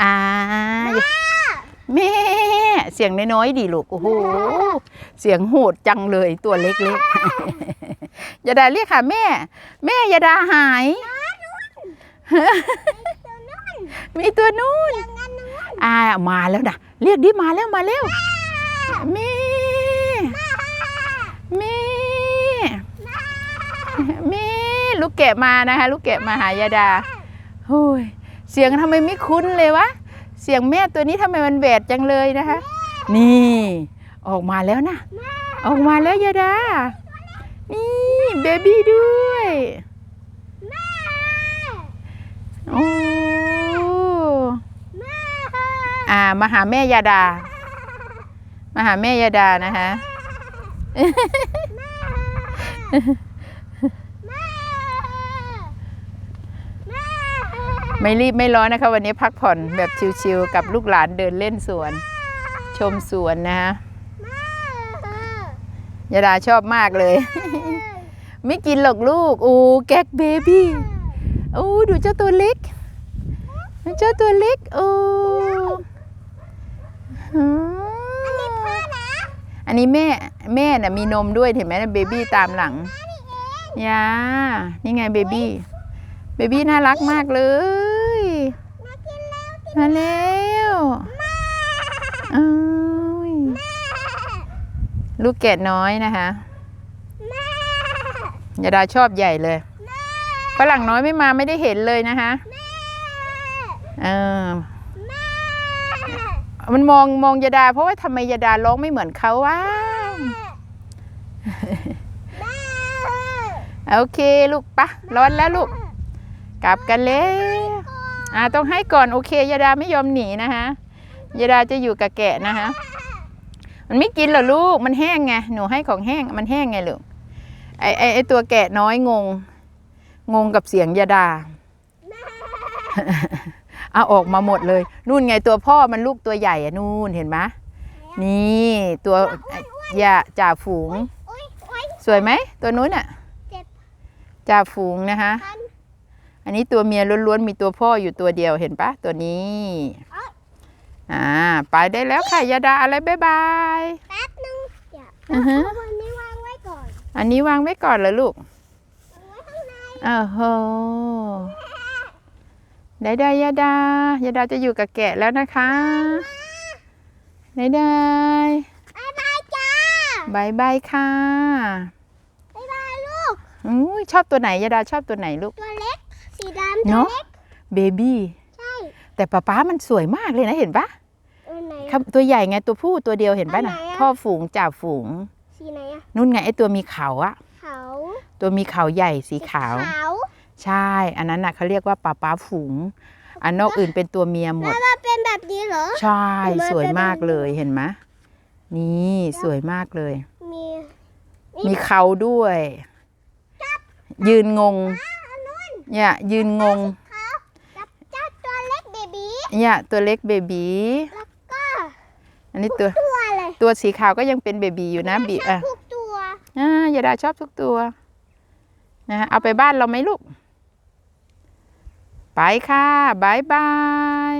อ่าแม่ เสียงน้อยๆดีลูก โอ้โห เสียงโหดจังเลยตัวเล็กๆยาดาเรียกค่ะ แม่ แม่ยาดาหาย มีตัวนู้นอ่ามาแล้วนะเรียกดิมาแล้วมาแล้วแม่แม่แม่ลูกแกะมานะคะ ลูกแกะมาหายาดาโอ้ย เสียงทำไมไม่คุ้นเลยวะ เสียงแม่ตัวนี้ทำไมมันแหวดจังเลยนะคะ นี่ ออกมาแล้วนะ ออกมาแล้วยาดา นี่เบบี้ด้วยโอ้อ่ามาหาแม่ยาดา มาหาแม่ยาดานะคะ ไม่รีบไม่ร้อนนะคะ วันนี้พักผ่อนแบบชิลๆกับลูกหลานเดินเล่นสวน ชมสวนนะคะยาดาชอบมากเลย ไม่กินหรอกลูก โอ้แก๊กเบบี้โอ้ดูเจ้าตัวเล็กเจ้าตัวเล็กโอ้อืมอันนี้แม่แม่น่ะมีนมด้วยเห็นไหมนะเบบี้ตามหลังยานี่ไงเบบี้เบบี้น่ารักมากเลย มาแล้วอ้ยลูกแกะน้อยนะคะยาดาชอบใหญ่เลยฝรั่งน้อยไม่มาไม่ได้เห็นเลยนะคะเออมันมองมองยาดา เพราะว่าทำไมยาดาร้องไม่เหมือนเขาวะโอเค ลูกปะร้อนแล้วลูก กลับกันแล้ว อ่าต้องให้ก่อนโอเคยาดาไม่ยอมหนีนะคะยาดาจะอยู่กับแกะนะคะมันไม่กินเหรอลูกมันแห้งไงหนูให้ของแห้งมันแห้งไงลูกไอไอไอตัวแกะน้อยงง งงกับเสียงยาดาเอาออกมาหมดเลย นู่นไงตัวพ่อมันลูกตัวใหญ่อะนู่นเห็นไหมนี่ตัวอยาจ่าฝูง สวยไหมตัวนู้นอะเจ็บจ่าฝูงนะคะ อันนี้ตัวเมียล้วนๆมีตัวพ่ออยู่ตัวเดียวเห็นปะตัวนี้ อ่า ไปได้แล้วค่ะยาดาอะไรบ๊ายบายแป๊บนึงเดี๋ยวอือฮะเอาวันนี้วางไว้ก่อน อันนี้วางไว้ก่อนเหรอลูกวางไว้ข้างในโอ้โหได้ได้ยาดายาดาจะอยู่กับแกะแล้วนะคะได้ได้บ๊ายบายจ้าบายบายค่ะบ๊ายบายลูกอุ้ยชอบตัวไหนยาดาชอบตัวไหนลูกตัวเล็ก สีดำตัวเนาะ เล็ก เบบี้ใช่แต่ป๊าป๊ามันสวยมากเลยนะเห็นปะตัวไหนครับตัวใหญ่ไงตัวผู้ตัวเดียวเห็นปะนะอันไหนอะ พ่อฝูงจ่าฝูง สีไหนอะนู่นไงไอตัวมีเขาอะเขาตัวมีเขาใหญ่สีขาว ขาวใช่ อันนั้นน่ะเขาเรียกว่าป๊าป๊าฝูง อันนอกอื่นเป็นตัวเมียหมดแล้วมันเป็นแบบนี้เหรอ ใช่ มันเป็นสวยมากเลยเห็นไหมนี่สวยมากเลย มี มีเขาด้วย ยืนงง เนี่ยยืนงงกับเจ้าตัวเล็กเบบีเนี่ยตัวเล็กเบบีแล้วก็อันนี้ตัวตัวเลยตัวสีขาวก็ยังเป็นเบบีอยู่นะบีชออะบทุกตัวอ่ายาดาชอบทุกตัวนะเอาไปบ้านเราไหมลูก ไปค่ะบายบาย